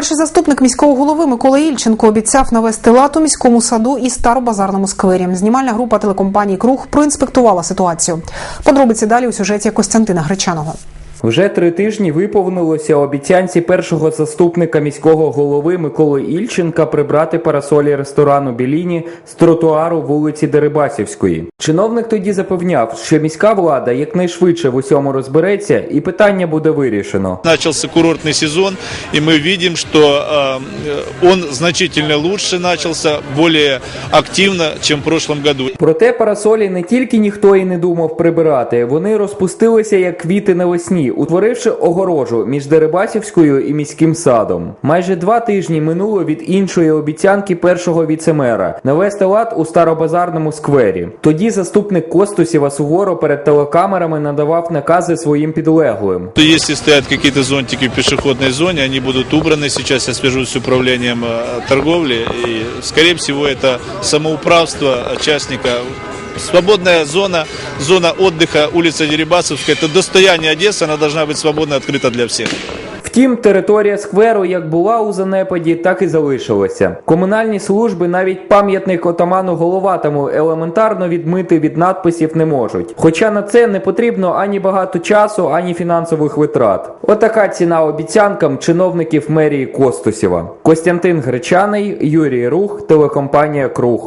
Перший заступник міського голови Микола Ільченко обіцяв навести лад у міському саду і старобазарному сквері. Знімальна група телекомпанії Круг проінспектувала ситуацію. Подробиці далі у сюжеті Костянтина Гречаного. Вже три тижні виповнилося обіцянці першого заступника міського голови Миколи Ільченка прибрати парасолі ресторану Біліні з тротуару вулиці Дерибасівської. Чиновник тоді запевняв, що міська влада якнайшвидше в усьому розбереться, і питання буде вирішено. Начался курортный сезон, и мы видим, что э, он значительно лучше начался, более активно, чем в прошлом году. Проте парасолі не тільки ніхто і не думав прибирати, вони розпустилися як квіти навесні, утворивши огорожу між Дерибасівською і міським садом. Майже два тижні минуло від іншої обіцянки першого віцемера навести лад у старобазарному сквері. Тоді заступник Костусєва суворо перед телекамерами надавав накази своїм підлеглим. То Если стоят какие-то зонтики в пешеходной зоне, они будут убраны. Сейчас я свяжусь с управлением э, торговли, и, скорее всего, это самоуправство участника. Свободная зона, зона отдыха, улица Дерибасовская, это достояние Одессы, она должна быть свободно открыта для всех. Втім, територія скверу як була у занепаді, так і залишилася. Комунальні служби навіть пам'ятник отаману Головатому елементарно відмити від надписів не можуть. Хоча на це не потрібно ані багато часу, ані фінансових витрат. Отака ціна обіцянкам чиновників мерії Костусєва. Костянтин Гречаний, Юрій Рух, телекомпанія Круг.